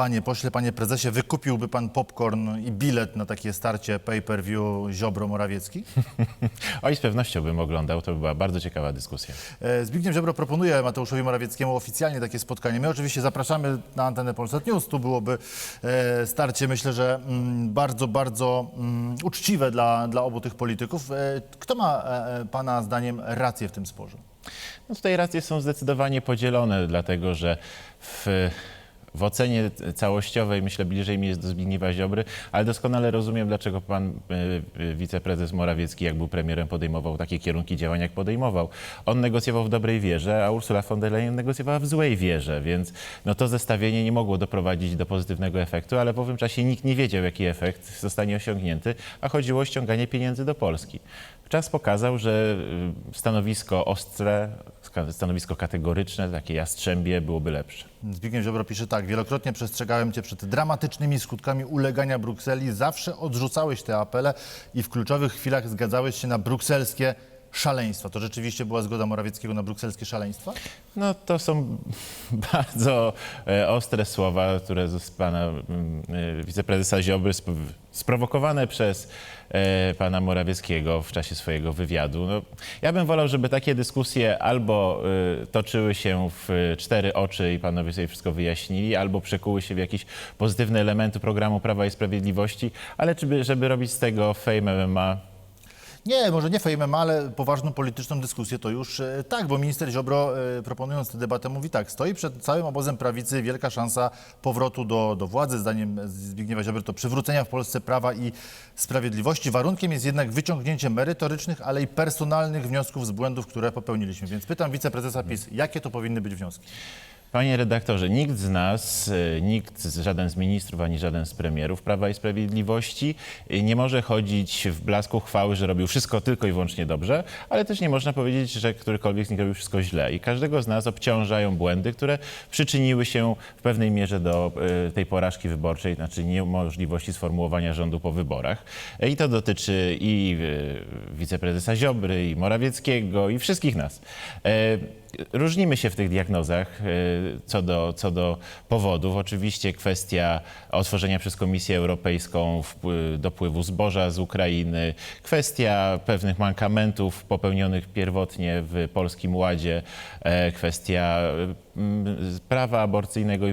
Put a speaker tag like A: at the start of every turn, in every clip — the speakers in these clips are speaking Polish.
A: Panie pośle, panie prezesie, wykupiłby pan popcorn i bilet na takie starcie pay-per-view Ziobro-Morawiecki?
B: Oj, z pewnością bym oglądał, to by była bardzo ciekawa dyskusja.
A: E, Zbigniew Ziobro proponuje Mateuszowi Morawieckiemu oficjalnie takie spotkanie. My oczywiście zapraszamy na antenę Polsat News. Tu byłoby e, starcie, myślę, że mm, bardzo, bardzo mm, uczciwe dla, dla obu tych polityków. E, Kto ma pana zdaniem rację w tym sporze?
B: No tutaj racje są zdecydowanie podzielone, dlatego że w, w ocenie całościowej myślę bliżej mi jest do Zbigniewa Ziobry, ale doskonale rozumiem, dlaczego pan y, y, wiceprezes Morawiecki, jak był premierem, podejmował takie kierunki działań, jak podejmował. On negocjował w dobrej wierze, a Ursula von der Leyen negocjowała w złej wierze, więc no to zestawienie nie mogło doprowadzić do pozytywnego efektu, ale po owym czasie nikt nie wiedział, jaki efekt zostanie osiągnięty, a chodziło o ściąganie pieniędzy do Polski. Czas pokazał, że y, stanowisko ostre, stanowisko kategoryczne, takie jastrzębie byłoby lepsze.
A: Zbigniew Ziobro pisze tak. Wielokrotnie przestrzegałem cię przed dramatycznymi skutkami ulegania Brukseli. Zawsze odrzucałeś te apele i w kluczowych chwilach zgadzałeś się na brukselskie szaleństwa. To rzeczywiście była zgoda Morawieckiego na brukselskie szaleństwa?
B: No to są bardzo e, ostre słowa, które z pana mm, e, wiceprezesa Ziobry sp- sprowokowane przez e, pana Morawieckiego w czasie swojego wywiadu. No, ja bym wolał, żeby takie dyskusje albo toczyły się w cztery oczy i panowie sobie wszystko wyjaśnili, albo przekuły się w jakieś pozytywne elementy programu Prawa i Sprawiedliwości, ale żeby, żeby robić z tego fame MMA,
A: Nie, może nie fejmem, ale poważną polityczną dyskusję to już e, tak, bo minister Ziobro e, proponując tę debatę mówi tak, stoi przed całym obozem prawicy wielka szansa powrotu do, do władzy. Zdaniem Zbigniewa Ziobry to przywrócenia w Polsce prawa i sprawiedliwości. Warunkiem jest jednak wyciągnięcie merytorycznych, ale i personalnych wniosków z błędów, które popełniliśmy. Więc pytam wiceprezesa PiS, jakie to powinny być wnioski?
B: Panie redaktorze, nikt z nas, y, nikt, żaden z ministrów ani żaden z premierów Prawa i Sprawiedliwości y, nie może chodzić w blasku chwały, że robił wszystko tylko i wyłącznie dobrze, ale też nie można powiedzieć, że którykolwiek z nich robił wszystko źle. I każdego z nas obciążają błędy, które przyczyniły się w pewnej mierze do y, tej porażki wyborczej, znaczy niemożliwości sformułowania rządu po wyborach. I to dotyczy i wiceprezesa Ziobry, i Morawieckiego, i wszystkich nas. Różnimy się w tych diagnozach y, co do, co do powodów. Oczywiście kwestia otworzenia przez Komisję Europejską dopływu zboża z Ukrainy, kwestia pewnych mankamentów popełnionych pierwotnie w Polskim Ładzie, e, kwestia prawa aborcyjnego i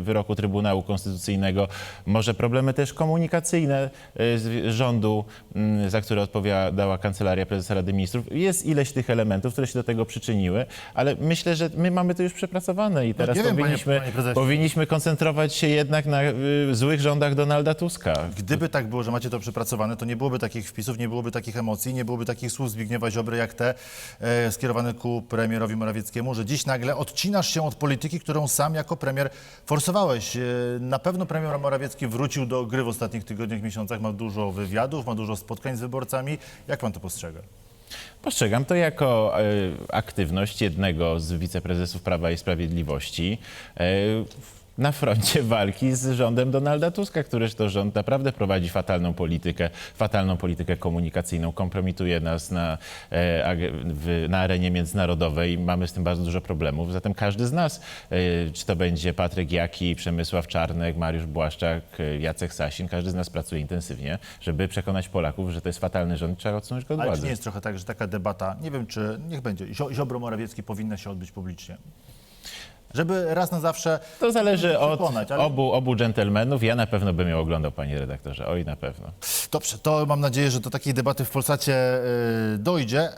B: wyroku Trybunału Konstytucyjnego, może problemy też komunikacyjne y, z rządu, mm, za które odpowiadała Kancelaria Prezesa Rady Ministrów. Jest ileś tych elementów, które się do tego przyczyniły, ale myślę, że my mamy to już przepracowane i teraz
A: nie wiem, panie-
B: powinniśmy,
A: panie prezesie.
B: powinniśmy koncentrować się jednak na y, złych rządach Donalda Tuska.
A: Gdyby tak było, że macie to przepracowane, to nie byłoby takich wpisów, nie byłoby takich emocji, nie byłoby takich słów Zbigniewa Ziobry jak te e, skierowane ku premierowi Morawieckiemu, że dziś nagle odcinasz się od polityki, którą sam jako premier forsowałeś. E, na pewno premier Morawiecki wrócił do gry w ostatnich tygodniach, miesiącach, ma dużo wywiadów, ma dużo spotkań z wyborcami. Jak pan to postrzega?
B: Postrzegam to jako e, aktywność jednego z wiceprezesów Prawa i Sprawiedliwości e, na froncie walki z rządem Donalda Tuska, któryż to rząd naprawdę prowadzi fatalną politykę, fatalną politykę komunikacyjną, kompromituje nas na, e, na arenie międzynarodowej. Mamy z tym bardzo dużo problemów. Zatem każdy z nas, e, czy to będzie Patryk Jaki, Przemysław Czarnek, Mariusz Błaszczak, e, Jacek Sasin, każdy z nas pracuje intensywnie, żeby przekonać Polaków, że to jest fatalny rząd i trzeba odsunąć go od
A: Ale czy
B: władzy.
A: nie jest trochę tak, że taka debata, nie wiem czy, niech będzie, Zio- Ziobro-Morawiecki powinna się odbyć publicznie? Żeby raz na zawsze
B: To zależy od
A: przekonać, ale-
B: obu, obu dżentelmenów. Ja na pewno bym ją oglądał, panie redaktorze. Oj, na pewno.
A: Dobrze, to mam nadzieję, że do takiej debaty w Polsacie y, dojdzie.